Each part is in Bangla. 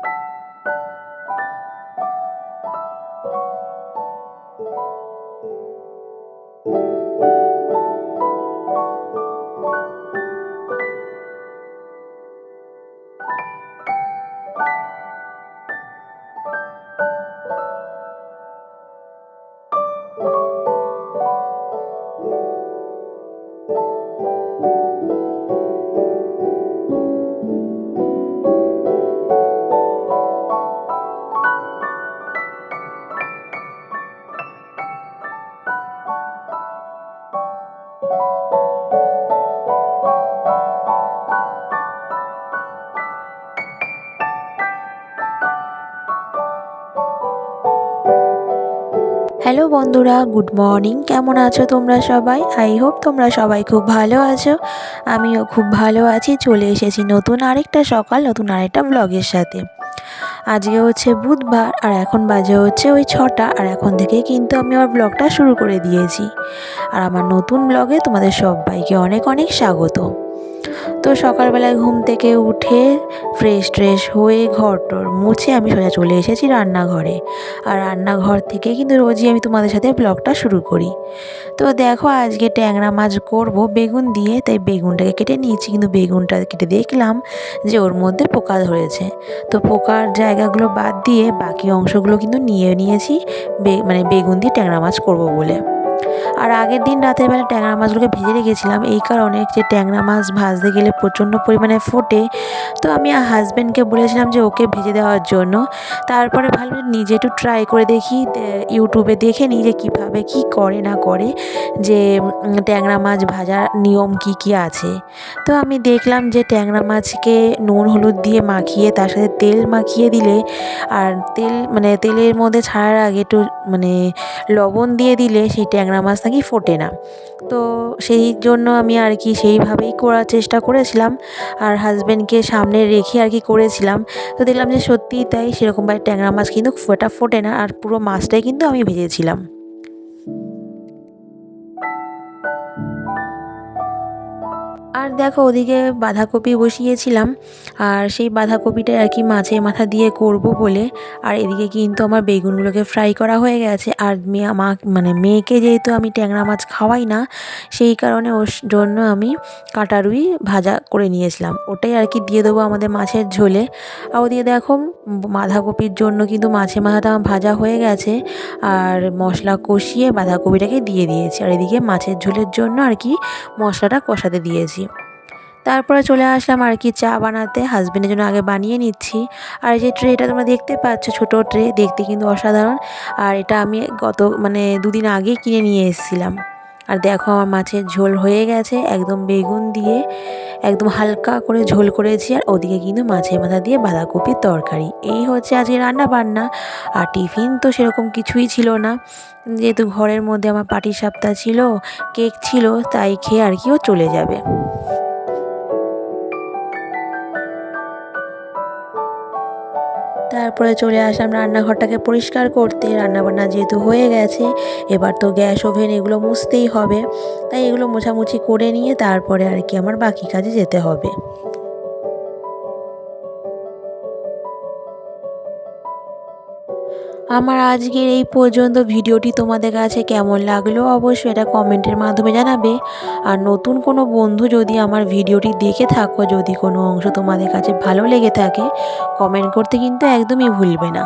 you বন্ধুরা গুড মর্নিং কেমন আছো তোমরা সবাই? আই হোপ তোমরা সবাই খুব ভালো আছো। আমিও খুব ভালো আছি। চলে এসেছি নতুন আরেকটা সকাল, নতুন আরেকটা ব্লগের সাথে। আজকে হচ্ছে বুধবার, আর এখন বাজে হচ্ছে ওই ছটা। আর এখন থেকে কিন্তু আমি আমার ব্লগটা শুরু করে দিয়েছি। আর আমার নতুন ব্লগে তোমাদের সবাইকে অনেক অনেক স্বাগত। তো সকালবেলায় ঘুম থেকে উঠে ফ্রেশ ট্রেশ হয়ে ঘর টর মুছে আমি সোজা চলে এসেছি রান্নাঘরে। আর রান্নাঘর থেকে কিন্তু রোজই আমি তোমাদের সাথে ব্লগটা শুরু করি। তো দেখো আজকে ট্যাংরা মাছ করব বেগুন দিয়ে, তাই বেগুনটাকে কেটে নিয়েছি। কিন্তু বেগুনটা কেটে দেখলাম যে ওর মধ্যে পোকা ধরেছে। তো পোকার জায়গাগুলো বাদ দিয়ে বাকি অংশগুলো কিন্তু নিয়ে নিয়েছি মানে বেগুন দিয়ে ট্যাংরা মাছ করব বলে। আর আগের দিন রাতের বেলা ট্যাংরা মাছগুলোকে ভেজে রেখেছিলাম। এই কারণে যে ট্যাংরা মাছ ভাজতে গেলে প্রচণ্ড পরিমাণে ফোটে। তো আমি হাজব্যান্ডকে বলেছিলাম যে ওকে ভেজে দেওয়ার জন্য। তারপরে ভালো নিজে একটু ট্রাই করে দেখি ইউটিউবে দেখে নিই যে কীভাবে কী করে না করে যে ট্যাংরা মাছ ভাজার নিয়ম কি কি আছে। তো আমি দেখলাম যে ট্যাংরা মাছকে নুন, হলুদ দিয়ে মাখিয়ে তার সাথে তেল মাখিয়ে দিলে আর তেল মানে তেলের মধ্যে ছাড়ার আগে একটু মানে লবণ দিয়ে দিলে সেই ট্যাংরা মাছ নাকি ফোটে না। তো সেই জন্য আমি আর কি সেইভাবেই করার চেষ্টা করেছিলাম আর হাজব্যান্ডকে সামনে রেখে আর কি করেছিলাম। তো দেখলাম যে সত্যিই তাই সেরকমভাবে ট্যাংরা মাছ কিন্তু ফোটা ফোটে না আর পুরো মাছটাই কিন্তু আমি ভেজেছিলাম। আর দেখো ওদিকে বাঁধাকপি বসিয়েছিলাম, আর সেই বাঁধাকপিটা আর কি মাছের মাথা দিয়ে করব বলে। আর এদিকে কিন্তু আমার বেগুনগুলোকে ফ্রাই করা হয়ে গেছে। আর মেয়ে মা মানে মেয়েকে যেহেতু আমি ট্যাংরা মাছ খাওয়াই না, সেই কারণে ওর জন্য আমি কাটা রুই ভাজা করে নিয়েছিলাম। ওটাই আর কি দিয়ে দেবো আমাদের মাছের ঝোলে। আর ওদিকে দেখো বাঁধাকপির জন্য কিন্তু মাছে মাথাটা আমার ভাজা হয়ে গেছে। আর মশলা কষিয়ে বাঁধাকপিটাকে দিয়ে দিয়েছি। আর এদিকে মাছের ঝোলের জন্য আর কি মশলাটা কষাতে দিয়েছি। তারপরে চলে আসলাম আর কি চা বানাতে হাজব্যান্ডের জন্য আগে বানিয়ে নিচ্ছি। আর এই যে ট্রেটা তোমরা দেখতে পাচ্ছ, ছোটো ট্রে দেখতে কিন্তু অসাধারণ। আর এটা আমি গত মানে দুদিন আগে কিনে নিয়ে এসেছিলাম। আর দেখো আমার মাছের ঝোল হয়ে গেছে, একদম বেগুন দিয়ে, একদম হালকা করে ঝোল করেছি। আর ওদিকে কিন্তু মাছের মাথা দিয়ে বাঁধাকপির তরকারি। এই হচ্ছে আজকে রান্না বান্না আর টিফিন তো সেরকম কিছুই ছিল না। যেহেতু ঘরের মধ্যে আমার পাটি সাপ্তাহ ছিল, কেক ছিল, তাই খেয়ে আর কিও চলে যাবে। তারপরে চলে আসলাম রান্নাঘরটাকে পরিষ্কার করতে। রান্নাবান্না যেহেতু হয়ে গেছে, এবার তো গ্যাস ওভেন এগুলো মুছতেই হবে। তাই এগুলো মোছামুছি করে নিয়ে তারপরে আর কি আমার বাকি কাজে যেতে হবে। আমার আজকের এই পর্যন্ত ভিডিওটি তোমাদের কাছে কেমন লাগল অবশ্যই এটা কমেন্টের মাধ্যমে জানাবে। আর নতুন কোনো বন্ধু যদি আমার ভিডিওটি দেখে থাকো, যদি কোনো অংশ তোমাদের কাছে ভালো লেগে থাকে, কমেন্ট করতে কিন্তু একদমই ভুলবে না।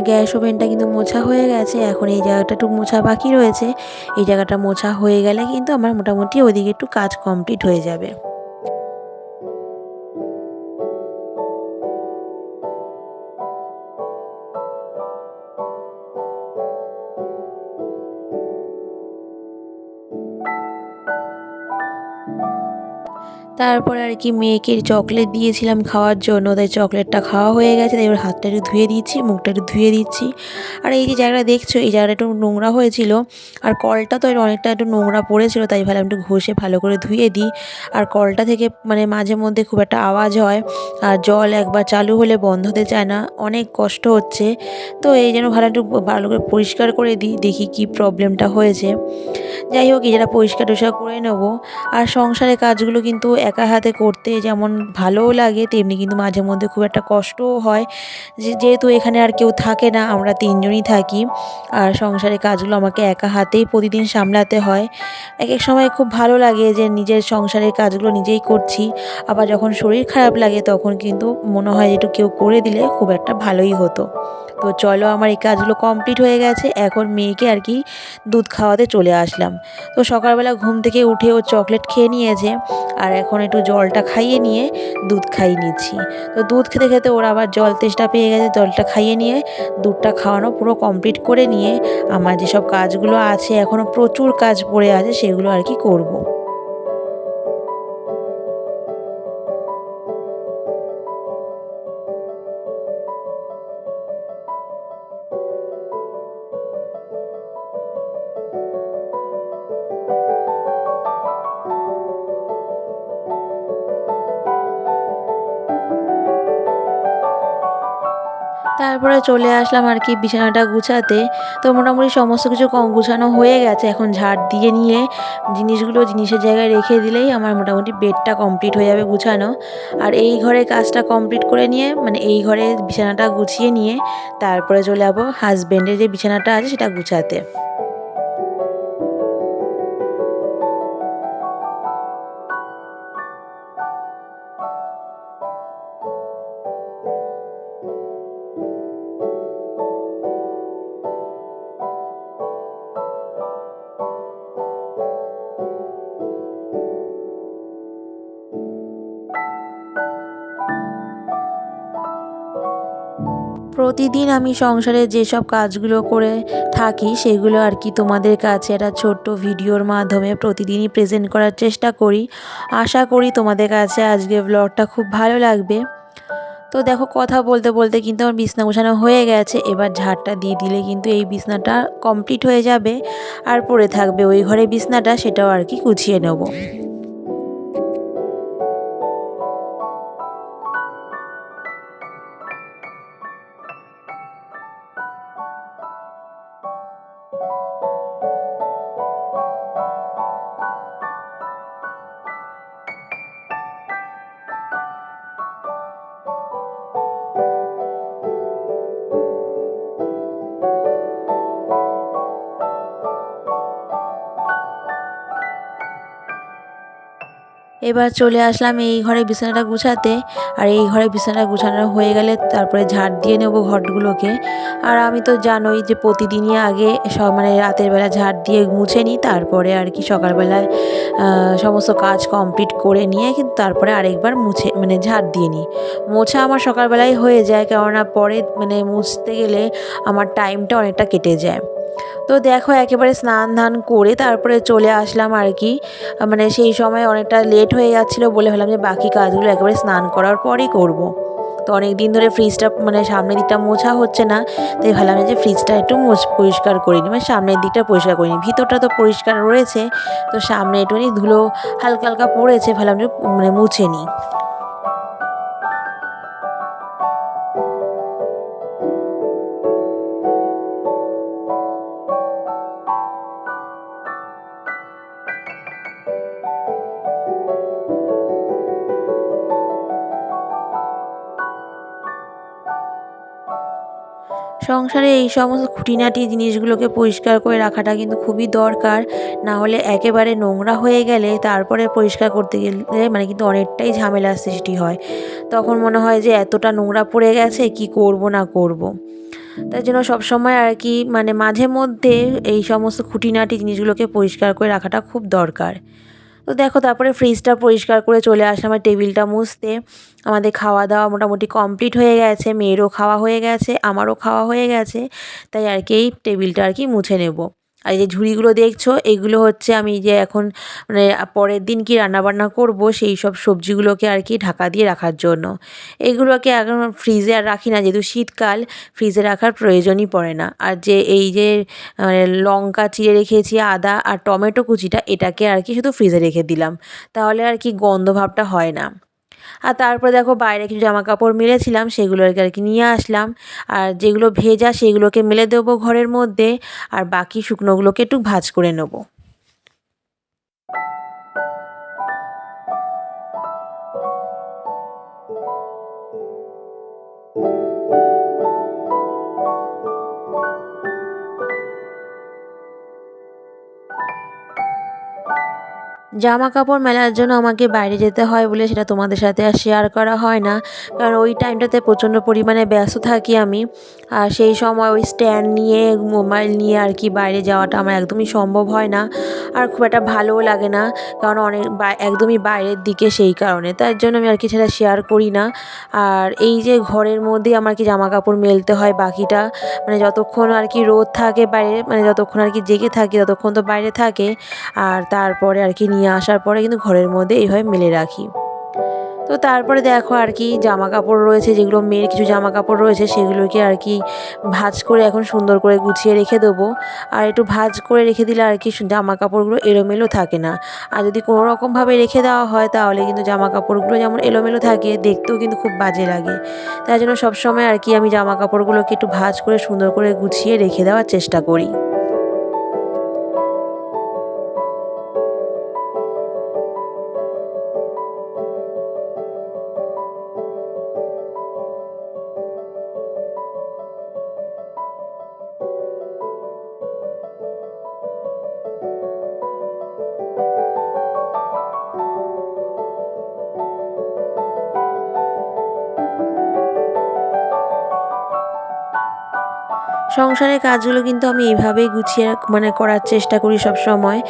গ্যাস ওভেনটা কিন্তু মোছা হয়ে গেছে। এখন এই জায়গাটা একটু মোছা বাকি রয়েছে। এই জায়গাটা মোছা হয়ে গেলে কিন্তু আমার মোটামুটি ওদিকে একটু কাজ কমপ্লিট হয়ে যাবে। তারপরে আর কি মেয়েকে চকলেট দিয়েছিলাম খাওয়ার জন্য। তাই চকলেটটা খাওয়া হয়ে গেছে, তাই এবার হাতটা একটু ধুয়ে দিচ্ছি, মুখটা একটু ধুয়ে দিচ্ছি। আর এই যে জায়গাটা দেখছ, এই জায়গাটা একটু নোংরা হয়েছিল। আর কলটা তো অনেকটা একটু নোংরা পড়েছিল, তাই ভাবলাম একটু ঘষে ভালো করে ধুয়ে দিই। আর কলটা থেকে মানে মাঝে মধ্যে খুব একটা আওয়াজ হয়, আর জল একবার চালু হলে বন্ধ হতে চায় না, অনেক কষ্ট হচ্ছে। তো এই যেন ভালো একটু ভালো করে পরিষ্কার করে দিই, দেখি কি প্রবলেমটা হয়েছে। যাই হোক, এই যেটা পরিষ্কার টরিষ্কার করে নেব। আর সংসারের কাজগুলো কিন্তু একা হাতে করতে যেমন ভালোও লাগে, তেমনি কিন্তু মাঝে মধ্যে খুব একটা কষ্টও হয়। যেহেতু এখানে আর কেউ থাকে না, আমরা তিনজনই থাকি। আর সংসারের কাজগুলো আমাকে একা হাতেই প্রতিদিন সামলাতে হয়। এক এক সময় খুব ভালো লাগে যে, নিজের সংসারের কাজগুলো নিজেই করছি। আবার যখন শরীর খারাপ লাগে, তখন কিন্তু মনে হয় একটু কেউ করে দিলে খুব একটা ভালোই হতো। তো চলো আমার এই কাজগুলো কমপ্লিট হয়ে গেছে। এখন মেয়েকে আর কি দুধ খাওয়াতে চলে আসলাম। তো সকালবেলা ঘুম থেকে উঠে ও চকলেট খেয়ে নিয়েছে। আর এখন একটু জলটা খাইয়ে নিয়ে দুধ খাইয়ে নিচ্ছি। তো দুধ খেতে খেতে ওর আবার জল তেষ্টা পেয়ে গেছে জলটা খাইয়ে নিয়ে। দুধটা খাওয়ানো পুরো কমপ্লিট করে নিয়ে আমার যেসব কাজগুলো আছে এখনও প্রচুর কাজ পড়ে আছে, সেগুলো আর কি করব। চলে আসলাম আর কি বিছানাটা গুছাতে। তো মোটামুটি সমস্ত কিছু কম গুছানো হয়ে গেছে। এখন ঝাড় দিয়ে নিয়ে জিনিসগুলো জিনিসের জায়গায় রেখে দিলেই আমার মোটামুটি বেডটা কমপ্লিট হয়ে যাবে গুছানো। আর এই ঘরে কাজটা কমপ্লিট করে নিয়ে মানে এই ঘরে বিছানাটা গুছিয়ে নিয়ে, তারপরে চলে যাব হাজব্যান্ডের যে বিছানাটা আছে সেটা গুছাতে। প্রতিদিন আমি সংসারে যেসব কাজগুলো করে থাকি, সেগুলো আর কি তোমাদের কাছে একটা ছোট্ট ভিডিওর মাধ্যমে প্রতিদিনই প্রেজেন্ট করার চেষ্টা করি। আশা করি তোমাদের কাছে আজকে ব্লগটা খুব ভালো লাগবে। তো দেখো, কথা বলতে বলতে কিন্তু আমার বিছনা গোছানো হয়ে গেছে। এবার ঝাড়টা দিয়ে দিলে কিন্তু এই বিছনাটা কমপ্লিট হয়ে যাবে আর পড়ে থাকবে। ওই ঘরে বিছনাটা, সেটাও আর কি গুছিয়ে নেব। এবার চলে আসলাম এই ঘরে বিছানাটা গুছাতে। আর এই ঘরে বিছানাটা গুছানো হয়ে গেলে তারপরে ঝাড় দিয়ে নেব ঘরগুলোকে। আর আমি তো জানোই যে প্রতিদিনই আগে সব মানে রাতের বেলা ঝাড় দিয়ে মুছে নিই, তারপরে আর কি সকালবেলায় সমস্ত কাজ কমপ্লিট করে নিয়ে কিন্তু তারপরে আরেকবার মুছে মানে ঝাড় দিয়ে নিই। মোছা আমার সকালবেলায় হয়ে যায়, কেননা পরে মানে মুছতে গেলে আমার টাইমটা অনেকটা কেটে যায়। তো দেখো একেবারে স্নান ধান করে তারপরে চলে আসলাম আর কি। মানে সেই সময় অনেকটা লেট হয়ে যাচ্ছিল বলে ভাবলাম যে বাকি কাজগুলো একেবারে স্নান করার পরই করব। তো অনেক দিন ধরে ফ্রিজটা মানে সামনের দিকটা মোছা হচ্ছে না, তাই ভাবলাম যে ফ্রিজটা একটু মোছ পরিষ্কার করিনি মানে সামনের দিকটা পরিষ্কার করিনি ভিতরটা তো পরিষ্কার রয়েছে, তো সামনে একটুখানি ধুলো হালকা হালকা পড়েছে, ভাবলাম যে মানে মুছে নিই। সংসারে এই সমস্ত খুঁটিনাটি জিনিসগুলোকে পরিষ্কার করে রাখাটা কিন্তু খুবই দরকার। না হলে একেবারে নোংরা হয়ে গেলে তারপরে পরিষ্কার করতে গেলে মানে কিন্তু অনেকটাই ঝামেলার সৃষ্টি হয়। তখন মনে হয় যে এতটা নোংরা পড়ে গেছে, কি করব না করব। তাই জন্য সবসময় আর কি মানে মাঝে মধ্যে এই সমস্ত খুঁটিনাটি জিনিসগুলোকে পরিষ্কার করে রাখাটা খুব দরকার। তো দেখো, তারপরে ফ্রিজটা পরিষ্কার করে চলে আসলাম আমার টেবিলটা মুছতে। আমাদের খাওয়া দাওয়া মোটামুটি কমপ্লিট হয়ে গেছে, মেয়েরও খাওয়া হয়ে গেছে, আমারও খাওয়া হয়ে গেছে, তাই আর কি এই টেবিলটা আর কি মুছে নেব। আর যে ঝুড়িগুলো দেখছ, এগুলো হচ্ছে আমি যে এখন মানে পরের দিন কি রান্নাবান্না করব, সেই সব সবজিগুলোকে আর কি ঢাকা দিয়ে রাখার জন্য। এগুলোকে এখন ফ্রিজে আর রাখি না, যেহেতু শীতকাল, ফ্রিজে রাখার প্রয়োজনই পড়ে না। আর যে এই যে মানে লঙ্কা চিড়ে রেখেছি, আদা আর টমেটো কুচিটা, এটাকে আর কি শুধু ফ্রিজে রেখে দিলাম। তাহলে আর কি গন্ধ ভাবটা হয় না। আর তারপর দেখো বাইরে কিছু জামা কাপড় মিলেছিলাম সেগুলোকে আর কি নিয়ে আসলাম। আর যেগুলো ভেজা, সেগুলোকে মেলে দেবো ঘরের মধ্যে। আর বাকি শুকনোগুলোকে একটু ভাজ করে নেব। জামা কাপড় মেলার জন্য আমাকে বাইরে যেতে হয় বলে সেটা তোমাদের সাথে আর শেয়ার করা হয় না। কারণ ওই টাইমটাতে প্রচণ্ড পরিমাণে ব্যস্ত থাকি আমি। আর সেই সময় ওই স্ট্যান্ড নিয়ে মোবাইল নিয়ে আর কি বাইরে যাওয়াটা আমার একদমই সম্ভব হয় না। আর খুব একটা ভালোও লাগে না, কারণ অনেক একদমই বাইরের দিকে সেই কারণে। তার জন্য আমি আর কি সেটা শেয়ার করি না। আর এই যে ঘরের মধ্যেই আমার কি জামা কাপড় মেলতে হয় বাকিটা মানে যতক্ষণ আর কি রোদ থাকে বাইরে মানে যতক্ষণ আর কি জেগে থাকি ততক্ষণ তো বাইরে থাকে। আর তারপরে আর কি নিয়ে আসার পরে কিন্তু ঘরের মধ্যে এইভাবে মেলে রাখি। তো তারপরে দেখো আর কি জামা কাপড় রয়েছে, যেগুলো মেয়ের কিছু জামা কাপড় রয়েছে সেগুলোকে আর কি ভাজ করে এখন সুন্দর করে গুছিয়ে রেখে দেবো। আর একটু ভাজ করে রেখে দিলে আর কি জামা কাপড়গুলো এলোমেলো থাকে না। আর যদি কোনো রকমভাবে রেখে দেওয়া হয় তাহলে কিন্তু জামা কাপড়গুলো যেমন এলোমেলো থাকে, দেখতেও কিন্তু খুব বাজে লাগে। তাই জন্য সবসময় আর কি আমি জামা কাপড়গুলোকে একটু ভাজ করে সুন্দর করে গুছিয়ে রেখে দেওয়ার চেষ্টা করি। সংসারের কাজগুলো কিন্তু আমি এইভাবেই গুছিয়ে মানে করার চেষ্টা করি সব সময়।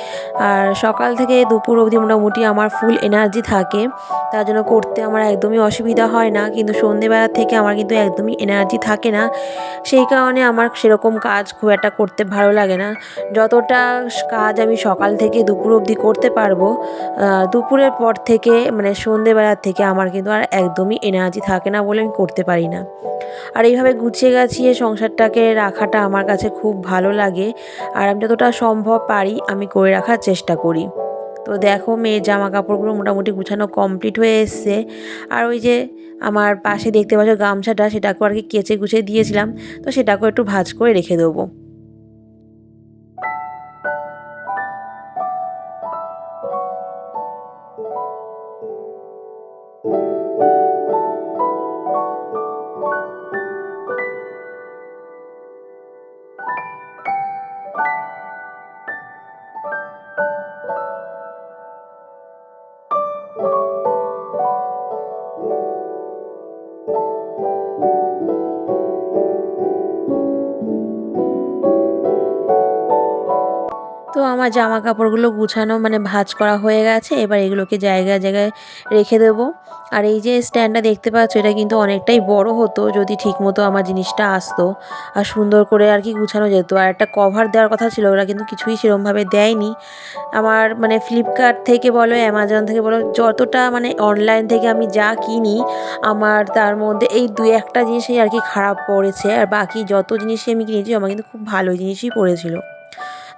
আর সকাল থেকে দুপুর অবধি মোটামুটি আমার ফুল এনার্জি থাকে। তার জন্য করতে আমার একদমই অসুবিধা হয় না। কিন্তু সন্ধেবেলার থেকে আমার কিন্তু একদমই এনার্জি থাকে না। সেই কারণে আমার সেরকম কাজ খুব একটা করতে ভালো লাগে না। যতটা কাজ আমি সকাল থেকে দুপুর অবধি করতে পারব দুপুরের পর থেকে মানে সন্ধেবেলার থেকে আমার কিন্তু আর একদমই এনার্জি থাকে না বলে আমি করতে পারি না। আর এইভাবে গুছিয়ে গাছিয়ে সংসারটাকে রাখাটা আমার কাছে খুব ভালো লাগে। আর আমি যতটা সম্ভব পারি আমি করে রাখার চেষ্টা করি। তো দেখো মেয়ে জামা কাপড়গুলো মোটামুটি গুছানো কমপ্লিট হয়ে এসছে। আর ওই যে আমার পাশে দেখতে পাচ্ছ গামছাটা, সেটাকেও আর কি কেচে গুছিয়ে দিয়েছিলাম। তো সেটাকেও একটু ভাজ করে রেখে দেবো। আমার জামা কাপড়গুলো গুছানো মানে ভাজ করা হয়ে গেছে, এবার এগুলোকে জায়গায় জায়গায় রেখে দেবো। আর এই যে স্ট্যান্ডটা দেখতে পাচ্ছ, এটা কিন্তু অনেকটাই বড় হতো যদি ঠিকমতো আমার জিনিসটা আসতো। আর সুন্দর করে আর কি গুছানো যেত। আর একটা কভার দেওয়ার কথা ছিল, ওরা কিন্তু কিছুই সেরমভাবে দেয়নি। আমার মানে ফ্লিপকার্ট থেকে বলো অ্যামাজন থেকে বলো, যতটা মানে অনলাইন থেকে আমি যা কিনি, আমার তার মধ্যে এই দু একটা জিনিসই আর কি খারাপ পড়েছে। আর বাকি যত জিনিসই আমি কিনেছি, আমার কিন্তু খুব ভালো জিনিসই পড়েছিল।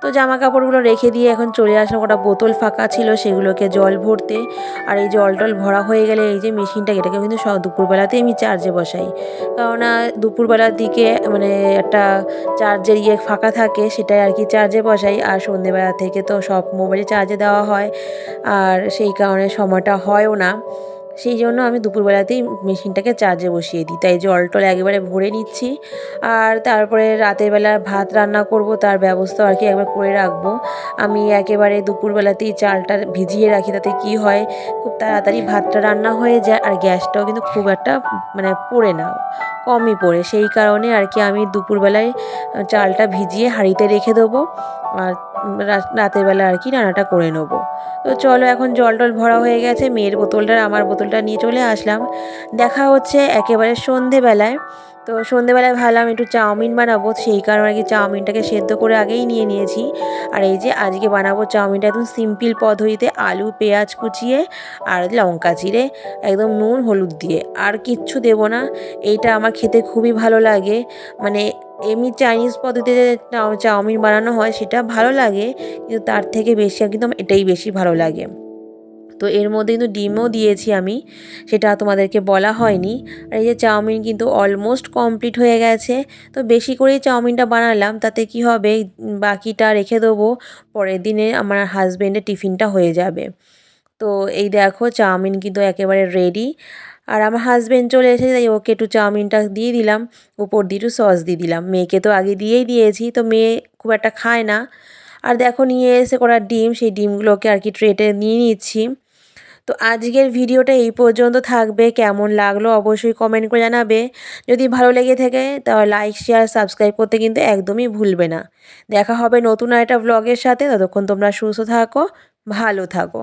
তো জামা কাপড়গুলো রেখে দিয়ে এখন চলে আসলাম। ওটা বোতল ফাঁকা ছিল, সেগুলোকে জল ভরতে। আর এই জল টল ভরা হয়ে গেলে এই যে মেশিনটা এটাকে কিন্তু সব দুপুরবেলাতেই আমি চার্জে বসাই। কেননা দুপুরবেলার দিকে মানে একটা চার্জের ইয়ে ফাঁকা থাকে, সেটাই আর কি চার্জে বসাই। আর সন্ধেবেলা থেকে তো সব মোবাইলে চার্জে দেওয়া হয়। আর সেই কারণে সময়টা হয়ও না। সেই জন্য আমি দুপুরবেলাতেই মেশিনটাকে চার্জে বসিয়ে দিই। তাই জল টল একেবারে ভরে নিচ্ছি। আর তারপরে রাতের বেলা ভাত রান্না করব, তার ব্যবস্থা আর কি একবার করে রাখব। আমি একেবারে দুপুরবেলাতেই চালটা ভিজিয়ে রাখি, তাতে কি হয়, খুব তাড়াতাড়ি ভাতটা রান্না হয়ে যায়, আর গ্যাসটাও কিন্তু খুব একটা মানে পড়ে না, কমই পড়ে। সেই কারণে আর কি আমি দুপুরবেলায় চালটা ভিজিয়ে হাঁড়িতে রেখে দেবো, আর রাতের বেলা আর কি রান্নাটা করে নেব। তো চলো এখন জল টল ভরা হয়ে গেছে, মেয়ের বোতলটা, আমার বোতল বোতলটা নিয়ে চলে আসলাম। দেখা হচ্ছে একেবারে সন্ধেবেলায়। তো সন্ধেবেলায় ভাবলাম একটু চাউমিন বানাবো, সেই কারণে আর কি চাউমিনটাকে সেদ্ধ করে আগেই নিয়ে নিয়েছি। আর এই যে আজকে বানাবো চাউমিনটা একদম সিম্পল পদ্ধতিতে আলু, পেঁয়াজ কুচিয়ে আর লঙ্কা চিড়ে একদম নুন, হলুদ দিয়ে। আর কিচ্ছু দেবো না, এইটা আমার খেতে খুবই ভালো লাগে। মানে এমনি চাইনিজ পদ্ধতিতে চাউমিন বানানো হয়, সেটা ভালো লাগে, কিন্তু তার থেকে বেশি কিন্তু এটাই বেশি ভালো লাগে। তো এর মধ্যে কিন্তু ডিমও দিয়েছি আমি, সেটা তোমাদেরকে বলা হয়নি। আর এই যে চাউমিন কিন্তু অলমোস্ট কমপ্লিট হয়ে গেছে, তো বেশি করেই চাউমিনটা বানালাম, তাতে কি হবে? বাকিটা রেখে দেবো, পরের দিনে আমার হাজব্যান্ডের টিফিনটা হয়ে যাবে। তো এই দেখো, চাউমিন কিন্তু একেবারে রেডি আর আমার হাজব্যান্ড চলে এসেছে, তাই ওকে একটু চাউমিনটা দিয়ে দিলাম, উপর দিয়ে একটু সস দিয়ে দিলাম। মেয়েকে তো আগে দিয়েই দিয়েছি, তো মেয়ে খুব একটা খায় না। আর দেখো, নিয়ে এসে করা ডিম, সেই ডিমগুলোকে আর কি ট্রেটে নিয়ে নিচ্ছি। তো আজকের ভিডিওটা এই পর্যন্ত থাকবে। কেমন লাগল অবশ্যই কমেন্ট করে জানাবে। যদি ভালো লেগে থাকে, তাহলে লাইক শেয়ার সাবস্ক্রাইব করতে কিন্তু একদমই ভুলবে না। দেখা হবে নতুন একটা ব্লগের সাথে। ততক্ষণ তোমরা সুস্থ থাকো, ভালো থাকো।